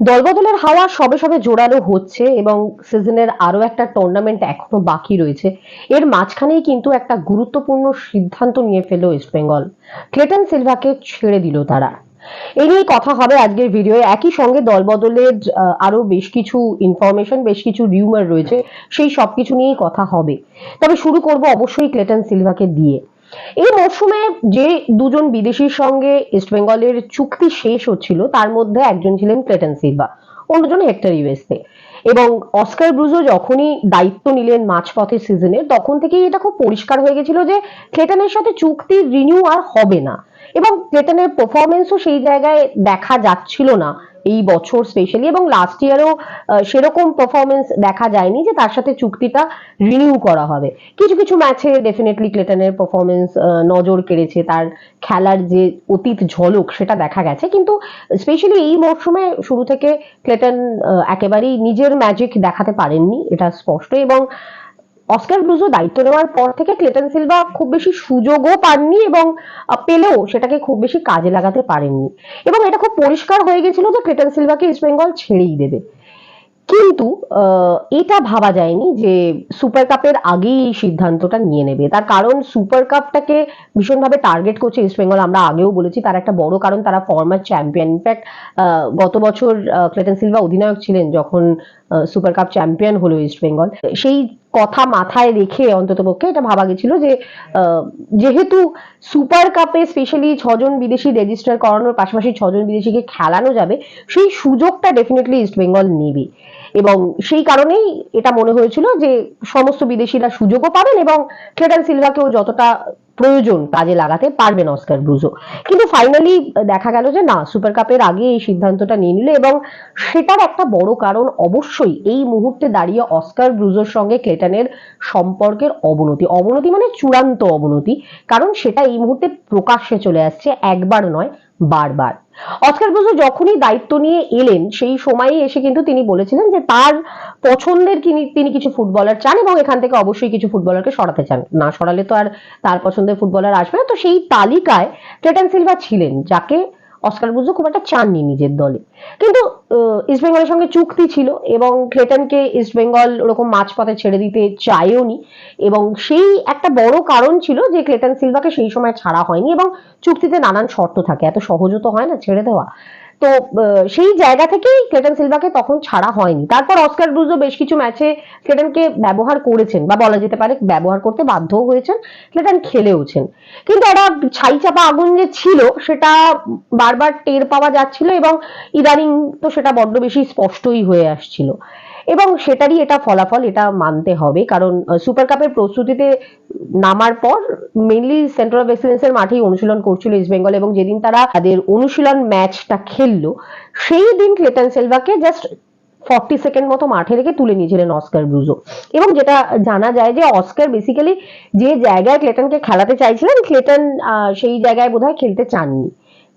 দলবদলের হাওয়া সবে সবে জোরালো হচ্ছে এবং সিজনের আরও একটা টুর্নামেন্ট এখনও বাকি রয়েছে। এর মাঝখানেই কিন্তু একটা গুরুত্বপূর্ণ সিদ্ধান্ত নিয়ে ফেলল ইস্ট বেঙ্গল ক্লেটন সিলভাকে ছেড়ে দিল তারা। এই নিয়ে কথা হবে আজকের ভিডিওয়ে। একই সঙ্গে দলবদলের আরও বেশ কিছু ইনফরমেশন বেশ কিছু রিউমার রয়েছে, সেই সবকিছু নিয়েই কথা হবে। তবে শুরু করব অবশ্যই ক্লেটন সিলভাকে দিয়ে। এই মরশুমে যে দুজন বিদেশির সঙ্গে ইস্টবেঙ্গলের চুক্তি শেষ হচ্ছিল, তার মধ্যে একজন ছিলেন ক্লেটন সিলভা অন্যজন হেক্টর ইউএসএ এবং অস্কার ব্রুজো যখনই দায়িত্ব নিলেন মাঝপথের সিজনে তখন থেকেই এটা খুব পরিষ্কার হয়ে গেছিল যে ক্লেটনের সাথে চুক্তি রিনিউ আর হবে না। এবং ক্লেটনের পারফরমেন্সও সেই জায়গায় দেখা যাচ্ছিল না এই বছর স্পেশালি এবং লাস্ট ইয়ারও সেরকম পারফরমেন্স দেখা যায়নি যে তার সাথে চুক্তিটা রিনিউ করা হবে। কিছু কিছু ম্যাচে ডেফিনেটলি ক্লেটনের পারফরমেন্স নজর কেড়েছে, তার খেলার যে অতীত ঝলক সেটা দেখা গেছে। কিন্তু স্পেশালি এই মরশুমে শুরু থেকে ক্লেটন একেবারেই নিজের ম্যাজিক দেখাতে পারেননি, এটা স্পষ্ট এবং অস্কার ব্রুজো দায়িত্ব নেওয়ার পর থেকে ক্লেটন সিলভা খুব বেশি সুযোগও পাননি এবং পেলেও সেটাকে খুব বেশি কাজে লাগাতে পারেননি। এবং এটা খুব পরিষ্কার হয়ে গেছিল যে ক্লেটন সিলভাকে ইস্ট বেঙ্গল ছেড়েই দেবে। কিন্তু এটা ভাবা যায়নি যে সুপার কাপের আগেই এই সিদ্ধান্তটা নিয়ে নেবে। তার কারণ সুপার কাপটাকে ভীষণভাবে টার্গেট করছে ইস্ট বেঙ্গল। আমরা আগেও বলেছি, তার একটা বড় কারণ তারা ফর্মার চ্যাম্পিয়ন। ইনফ্যাক্ট গত বছর ক্লেটন সিলভা অধিনায়ক ছিলেন যখন সুপার কাপ চ্যাম্পিয়ন হলো ইস্ট বেঙ্গল সেই কথা মাথায় রেখে অন্তত পক্ষে এটা ভাবা গেছিল যে যেহেতু সুপার কাপে স্পেশালি ছজন বিদেশি রেজিস্টার করানোর পাশাপাশি ছজন বিদেশিকে খেলানো যাবে, সেই সুযোগটা ডেফিনেটলি ইস্ট বেঙ্গল নেবে। এবং সেই কারণেই এটা মনে হয়েছিল যে, সমস্ত বিদেশিরা সুযোগও পাবেন এবং ক্লেটন সিলভাকেও যতটা প্রয়োজন কাজে লাগাতে পারবেন অস্কার ব্রুজো। কিন্তু ফাইনালি দেখা গেল যে না সুপার কাপের আগে এই সিদ্ধান্তটা নিয়ে নিল এবং সেটার একটা বড় কারণ অবশ্যই এই মুহূর্তে দাঁড়িয়ে অস্কার ব্রুজোর সঙ্গে ক্লেটনের সম্পর্কের অবনতি। অবনতি মানে চূড়ান্ত অবনতি। কারণ সেটা এই মুহূর্তে প্রকাশ্যে চলে আসছে, একবার নয় বারবার। অস্কার বসু যখনই দায়িত্ব নিয়ে এলেন, সেই সময়ে এসে কিন্তু তিনি বলেছিলেন যে তার পছন্দের তিনি কিছু ফুটবলার চান এবং এখান থেকে অবশ্যই কিছু ফুটবলারকে সরাতে চান। না সরালে তো আর তার পছন্দের ফুটবলার আসবে না। তো সেই তালিকায় ক্লেটন সিলভা ছিলেন, যাকে অস্কার বুঝো খুব একটা চাননি নিজের দলে। কিন্তু ইস্ট বেঙ্গলের সঙ্গে চুক্তি ছিল এবং ক্লেটনকে ইস্ট বেঙ্গল ওরকম মাঝপথে ছেড়ে দিতে চায়ওনি এবং সেই একটা বড় কারণ ছিল যে ক্লেটন সিলভাকে সেই সময় ছাড়া হয়নি এবং চুক্তিতে নানান শর্ত থাকে। এত সহজও তো হয় না ছেড়ে দেওয়া। তো সেই জায়গা থেকেই ক্লেটন সিলভাকে তখন ছাড়া হয়নি। তারপর অস্কার ব্রুজও বেশ কিছু ম্যাচে ক্লেটনকে ব্যবহার করেছেন, বা বলা যেতে পারে ব্যবহার করতে বাধ্যও হয়েছেন ক্লেটন খেলেওছেন। কিন্তু একটা ছাই চাপা আগুন যে ছিল, সেটা বারবার টের পাওয়া যাচ্ছিল এবং ইদানিং তো সেটা বড্ড বেশি স্পষ্টই হয়ে আসছিল। এবং সেটারই এটা ফলাফল এটা মানতে হবে। কারণ সুপার কাপের প্রস্তুতিতে নামার পর মেনলি সেন্টার অফ এক্সেলেন্সের মাঠেই অনুশীলন করছিল ইস্ট বেঙ্গল এবং যেদিন তারা তাদের অনুশীলন ম্যাচটা খেললো, সেই দিন ক্লেটন সেলভাকে জাস্ট ফর্টি সেকেন্ড মতো মাঠে রেখে তুলে নিয়েছিলেন অস্কার ব্রুজো এবং যেটা জানা যায় যে অস্কার বেসিক্যালি যে জায়গায় ক্লেটনকে খেলাতে চাইছিলেন ক্লেটন সেই জায়গায় বোধহয় খেলতে চাননি।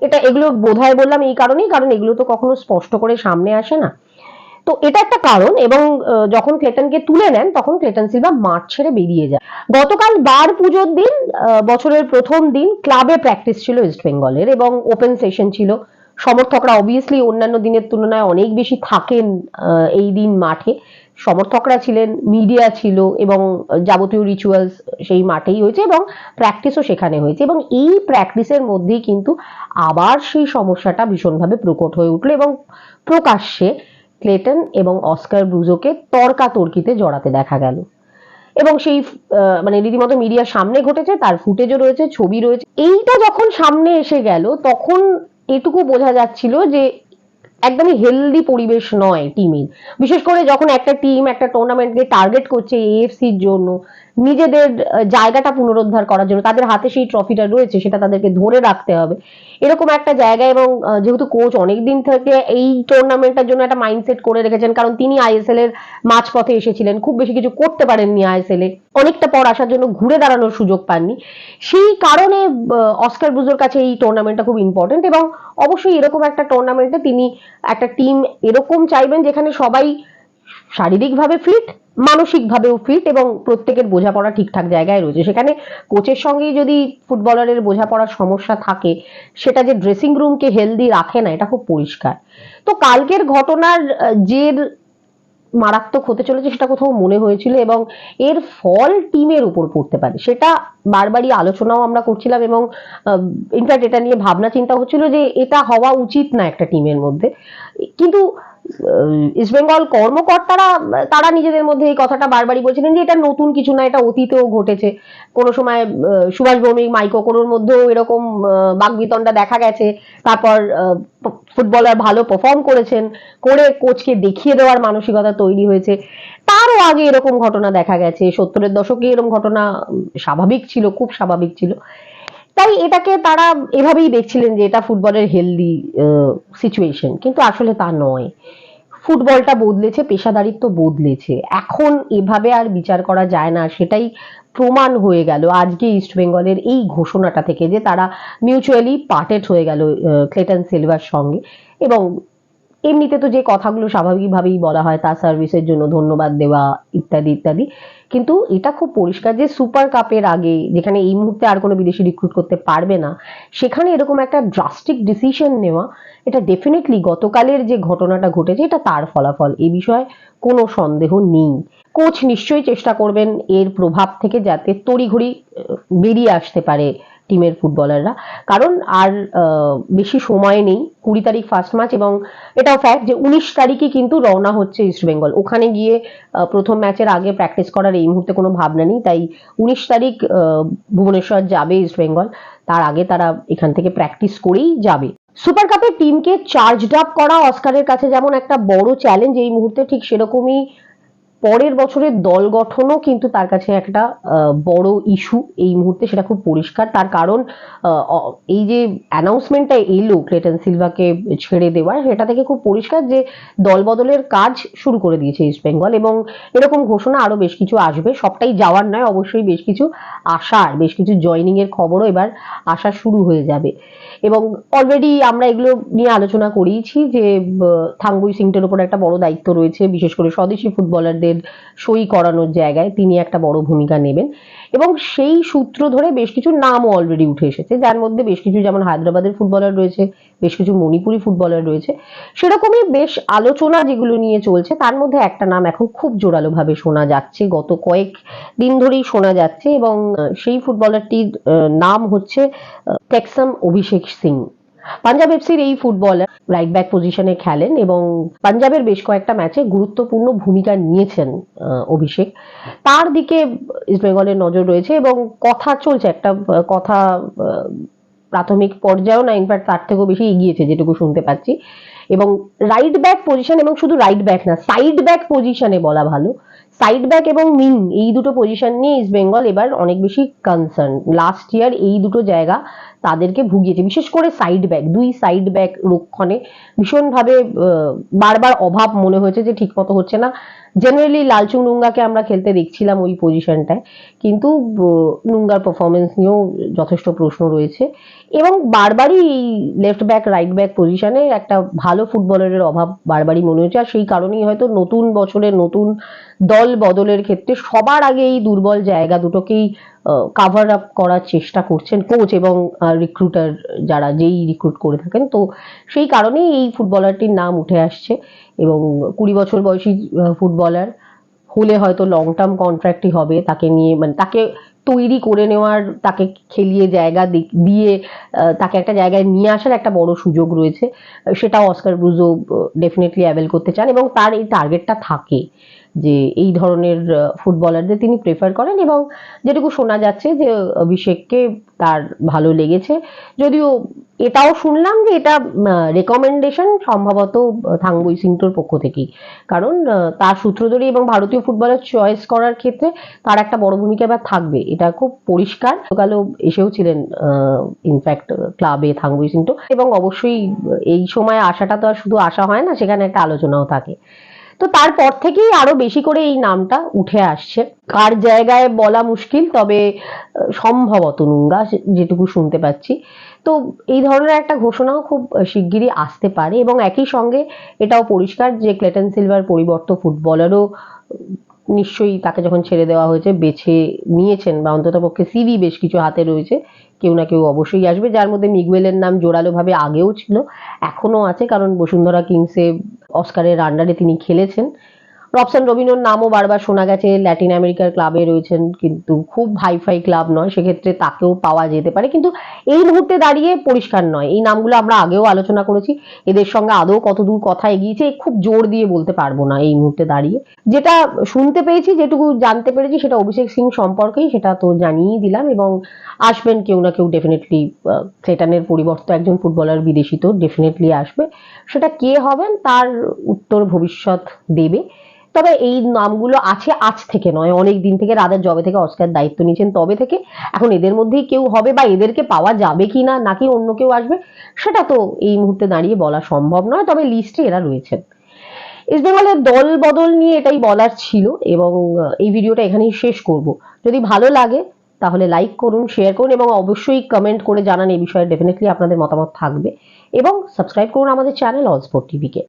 এটা এগুলো বোধহয় বললাম এই কারণেই, কারণ এগুলো তো কখনো স্পষ্ট করে সামনে আসে না। তো এটা একটা কারণ এবং যখন ক্লেটনকে তুলে নেন, তখন ক্লেটন সিলভা মাঠ ছেড়ে বেরিয়ে যায়। গতকাল বার পুজোর দিন বছরের প্রথম দিন ক্লাবে প্র্যাকটিস ছিল ইস্ট বেঙ্গলের এবং ওপেন সেশন ছিল। সমর্থকরা অবভিয়াসলি অন্যান্য দিনের তুলনায় অনেক বেশি থাকেন এই দিন মাঠে। সমর্থকরা ছিলেন মিডিয়া ছিল এবং যাবতীয় রিচুয়ালস সেই মাঠেই হয়েছে এবং প্র্যাকটিসও সেখানে হয়েছে এবং এই প্র্যাকটিসের মধ্যেই কিন্তু আবার সেই সমস্যাটা ভীষণভাবে প্রকট হয়ে উঠল এবং প্রকাশ্যে ক্লেটন এবং অস্কার ব্রুজোকে তর্কাতর্কিতে জড়াতে দেখা গেল। এবং সেই মানে রীতিমতো মিডিয়ার সামনে ঘটেছে, তার ফুটেজও রয়েছে, ছবি রয়েছে। এইটা যখন সামনে এসে গেল, তখন এটুকু বোঝা যাচ্ছিল যে একদমই হেলদি পরিবেশ নয় টিমের বিশেষ করে যখন একটা টিম একটা টুর্নামেন্টকে টার্গেট করছে এএফসির জন্য, নিজেদের জায়গাটা পুনরুদ্ধার করার জন্য, তাদের হাতে সেই ট্রফিটা রয়েছে, সেটা তাদেরকে ধরে রাখতে হবে। এরকম একটা জায়গা এবং যেহেতু কোচ অনেকদিন থেকে এই টুর্নামেন্টটার জন্য একটা মাইন্ডসেট করে রেখেছেন, কারণ তিনি আইএসএল এর মাঝপথে এসেছিলেন, খুব বেশি কিছু করতে পারেননি আইএসএল এ। অনেকটা পর আসার জন্য ঘুরে দাঁড়ানোর সুযোগ পাননি। সেই কারণে অস্কার ব্রুজোর কাছে এই টুর্নামেন্টটা খুব ইম্পর্টেন্ট এবং অবশ্যই এরকম একটা টুর্নামেন্টে তিনি একটা টিম এরকম চাইবেন যেখানে সবাই শারীরিকভাবে ফিট মানসিকভাবেও ফিট এবং প্রত্যেকের বোঝাপড়া ঠিকঠাক জায়গায় রয়েছে। সেখানে কোচের সঙ্গেই যদি ফুটবলারের বোঝাপড়ার সমস্যা থাকে, সেটা যে ড্রেসিং রুমকে হেলদি রাখে না, এটা খুব পরিষ্কার। তো কালকের ঘটনার জের মারাত্মক হতে চলেছে সেটা কোথাও মনে হয়েছিল এবং এর ফল টিমের উপর পড়তে পারে। সেটা বারবারই আলোচনাও আমরা করছিলাম এবং ইনফ্যাক্ট এটা নিয়ে ভাবনা চিন্তা হচ্ছিল যে এটা হওয়া উচিত না একটা টিমের মধ্যে। কিন্তু ইস্টবেঙ্গল কর্মকর্তারা তারা নিজেদের মধ্যে এই কথাটা বারবারই বলছিলেন যে এটা নতুন কিছু না এটা অতীতেও ঘটেছে। কোনো সময় সুভাষ ভৌমিক মাইকো কোনোর মধ্যেও এরকম আহ, বাকবিতণ্ডা দেখা গেছে। তারপর ফুটবলার ভালো পারফর্ম করেছেন করে কোচকে দেখিয়ে দেওয়ার মানসিকতা তৈরি হয়েছে। তারও আগে এরকম ঘটনা দেখা গেছে। সত্তরের দশকে এরকম ঘটনা স্বাভাবিক ছিল খুব স্বাভাবিক ছিল। তাই এটাকে তারা এভাবেই দেখছিলেন যে এটা ফুটবলের হেলদি সিচুয়েশন কিন্তু আসলে তা নয়। ফুটবলটা বদলেছে, পেশাদারিত্ব বদলেছে। এখন এভাবে আর বিচার করা যায় না, সেটাই প্রমাণ হয়ে গেল। আজকে ইস্টবেঙ্গলের এই ঘোষণাটা থেকে যে তারা মিউচুয়ালি পার্টেড হয়ে গেল ক্লেটন সিলভার সঙ্গে। এবং এমনিতে তো যে কথাগুলো স্বাভাবিকভাবেই বলা হয়, তার সার্ভিসের জন্য ধন্যবাদ দেওয়া, ইত্যাদি ইত্যাদি। কিন্তু এটা খুব পরিষ্কার যে সুপার কাপের আগে যেখানে এই মুহূর্তে আর কোনো বিদেশি রিক্রুট করতে পারবে না, সেখানে এরকম একটা ড্রাস্টিক ডিসিশন নেওয়া, এটা ডেফিনেটলি গতকালের যে ঘটনাটা ঘটেছে, এটা তার ফলাফল। এ বিষয়ে কোনো সন্দেহ নেই। কোচ নিশ্চয়ই চেষ্টা করবেন এর প্রভাব থেকে যাতে তড়িঘড়ি বেরিয়ে আসতে পারে। টিমের ফুটবলাররা কারণ আর বেশি সময় নেই, কুড়ি তারিখ ফার্স্ট ম্যাচ এবং এটাও ফ্যাক্ট যে উনিশ তারিখে কিন্তু রওনা হচ্ছে ইস্ট বেঙ্গল ওখানে গিয়ে প্রথম ম্যাচের আগে প্র্যাকটিস করার এই মুহূর্তে কোনো ভাবনা নেই। তাই উনিশ তারিখ ভুবনেশ্বর যাবে ইস্ট বেঙ্গল তার আগে তারা এখান থেকে প্র্যাকটিস করেই যাবে। সুপার কাপের টিমকে চার্জড আপ করা অস্কারের কাছে যেমন একটা বড় চ্যালেঞ্জ এই মুহূর্তে ঠিক সেরকমই পরের বছরের দল গঠনও কিন্তু তার কাছে একটা বড় ইস্যু এই মুহূর্তে, সেটা খুব পরিষ্কার। তার কারণ এই যে অ্যানাউন্সমেন্টটা এলো ক্লেটন সিলভাকে ছেড়ে দেওয়ার, সেটা থেকে খুব পরিষ্কার যে দল বদলের কাজ শুরু করে দিয়েছে ইস্ট বেঙ্গল এবং এরকম ঘোষণা আরও বেশ কিছু আসবে। সবটাই যাওয়ার নয়, অবশ্যই বেশ কিছু আসার, বেশ কিছু জয়নিং এর খবরও এবার আসা শুরু হয়ে যাবে। এবং অলরেডি আমরা এগুলো নিয়ে আলোচনা করিয়েছি যে থাঙ্গুই সিংটের উপর একটা বড় দায়িত্ব রয়েছে, বিশেষ করে স্বদেশি ফুটবলারদের সই করানোর জায়গায় তিনি একটা বড় ভূমিকা নেবেন। এবং সেই সূত্র ধরে বেশ কিছু নামও অলরেডি উঠে এসেছে। যার মধ্যে বেশ কিছু যেমন হায়দ্রাবাদের ফুটবলার রয়েছে, বেশ কিছু মণিপুরি ফুটবলার রয়েছে। সেরকমই বেশ আলোচনা যেগুলো নিয়ে চলছে, তার মধ্যে একটা নাম এখন খুব জোরালোভাবে শোনা যাচ্ছে। গত কয়েক দিন ধরেই শোনা যাচ্ছে এবং সেই ফুটবলারটির নাম হচ্ছে টেক্সাম অভিষেক সিং। পাঞ্জাব এফসির এই ফুটবলার রাইট ব্যাক পজিশনে খেলেন এবং পাঞ্জাবের বেশ কয়েকটা ম্যাচে গুরুত্বপূর্ণ ভূমিকা নিয়েছেন অভিষেক। তার দিকে ইস্টবেঙ্গলের নজর রয়েছে এবং কথা চলছে একটা, কথা প্রাথমিক পর্যায়েও না ইনফ্যাক্ট তার থেকেও বেশি এগিয়েছে, যেটুকু শুনতে পাচ্ছি। এবং রাইট ব্যাক পজিশন এবং শুধু রাইট ব্যাক না সাইড ব্যাক পজিশনে বলা ভালো। সাইড ব্যাক এবং উইং এই দুটো পজিশন নিয়ে ইস্ট বেঙ্গল এবার অনেক বেশি কনসার্ন লাস্ট ইয়ার এই দুটো জায়গা তাদেরকে ভুগিয়েছে বিশেষ করে সাইড ব্যাক দুই সাইড ব্যাক রক্ষণে ভীষণভাবে বারবার অভাব মনে হয়েছে যে ঠিকমতো হচ্ছে না। জেনারেলি লালচুং নুঙ্গাকে আমরা খেলতে দেখছিলাম ওই পজিশনটায় কিন্তু নুঙ্গার পারফরমেন্স নিয়েও যথেষ্ট প্রশ্ন রয়েছে। এবং বারবারই এই লেফট ব্যাক রাইট ব্যাক পজিশনে একটা ভালো ফুটবলারের অভাব বারবারই মনে হয়েছে। আর সেই কারণেই হয়তো নতুন বছরের নতুন দল বদলের ক্ষেত্রে সবার আগে এই দুর্বল জায়গা দুটোকেই কাভার আপ করার চেষ্টা করছেন কোচ এবং রিক্রুটার যারা যেই রিক্রুট করে থাকেন। তো সেই কারণেই এই ফুটবলারটির নাম উঠে আসছে এবং কুড়ি বছর বয়সী ফুটবলার হলে হয়তো লং টার্ম কন্ট্রাক্টই হবে। তাকে নিয়ে মানে তাকে তৈরি করে নেওয়ার, তাকে খেলিয়ে জায়গা দিয়ে তাকে একটা জায়গায় নিয়ে আসার একটা বড় সুযোগ রয়েছে। সেটাও অস্কার ব্রুজো ডেফিনেটলি অ্যাভেল করতে চান এবং তার এই টার্গেটটা থাকে যে এই ধরনের ফুটবলারদের তিনি প্রেফার করেন এবং যেটুকু শোনা যাচ্ছে যে অভিষেককে তার ভালো লেগেছে। যদিও এটাও শুনলাম যে এটা রেকমেন্ডেশন সম্ভবত থাংবই সিংটোর পক্ষ থেকেই। কারণ তার সূত্র ধরে এবং ভারতীয় ফুটবলার চয়েস করার ক্ষেত্রে তার একটা বড় ভূমিকা এবার থাকবে। এটা খুব পরিষ্কার। গতকালও এসেও ছিলেন ইনফ্যাক্ট ক্লাবে থাংবই সিংটো এবং অবশ্যই এই সময় আসাটা তো আর শুধু আসা হয় না, সেখানে একটা আলোচনাও থাকে। তো তারপর থেকেই আরও বেশি করে এই নামটা উঠে আসছে। কার জায়গায় বলা মুশকিল, তবে সম্ভবত নুঙ্গা যেটুকু শুনতে পাচ্ছি। তো এই ধরনের একটা ঘোষণাও খুব শিগগিরই আসতে পারে। এবং একই সঙ্গে এটাও পরিষ্কার যে ক্লেটন সিলভার পরিবর্ত ফুটবলারও নিশ্চয়ই তাকে যখন ছেড়ে দেওয়া হয়েছে, বেছে নিয়েছেন বা অন্তত পক্ষে সিভি বেশ কিছু হাতে রয়েছে, কেউ না কেউ অবশ্যই আসবে। যার মধ্যে মিগুয়েলের নাম জোরালোভাবে আগেও ছিল এখনও আছে। কারণ বসুন্ধরা কিংসে অস্কারের আন্ডারে তিনি খেলেছেন। রবসান রবিনোর নামও বারবার শোনা গেছে ল্যাটিন আমেরিকার ক্লাবে রয়েছেন, কিন্তু খুব হাইফাই ক্লাব নয়, সেক্ষেত্রে তাকেও পাওয়া যেতে পারে। কিন্তু এই মুহূর্তে দাঁড়িয়ে পরিষ্কার নয়। এই নামগুলো আমরা আগেও আলোচনা করেছি। এদের সঙ্গে আদৌ কতদূর কথা এগিয়েছে, খুব জোর দিয়ে বলতে পারব না এই মুহূর্তে দাঁড়িয়ে। যেটা শুনতে পেয়েছি, যেটুকু জানতে পেরেছি, সেটা অভিষেক সিং সম্পর্কেই, সেটা তো জানিয়েই দিলাম এবং আসবেন কেউ না কেউ ডেফিনেটলি ক্লেটানের পরিবর্তে একজন ফুটবলার বিদেশি তো ডেফিনেটলি আসবে। সেটা কে হবেন, তার উত্তর ভবিষ্যৎ দেবে। তবে এই নামগুলো আছে আজ থেকে নয়, অনেক দিন থেকে রাজার জবে থেকে অস্কার দায়িত্ব নিয়েছেন তবে থেকে। এখন এদের মধ্যেই কেউ হবে বা এদেরকে পাওয়া যাবে কি না নাকি অন্য কেউ আসবে, সেটা তো এই মুহূর্তে দাঁড়িয়ে বলা সম্ভব নয়, তবে লিস্টে এরা রয়েছেন। ইস্ট বেঙ্গলের দল বদল নিয়ে এটাই বলার ছিল, এবং এই ভিডিওটা এখানেই শেষ করব। যদি ভালো লাগে, তাহলে লাইক করুন শেয়ার করুন, এবং অবশ্যই কমেন্ট করে জানান এই বিষয়ে ডেফিনেটলি আপনাদের মতামত থাকবে। এবং সাবস্ক্রাইব করুন আমাদের চ্যানেল অল স্পোর্ট টিভিকে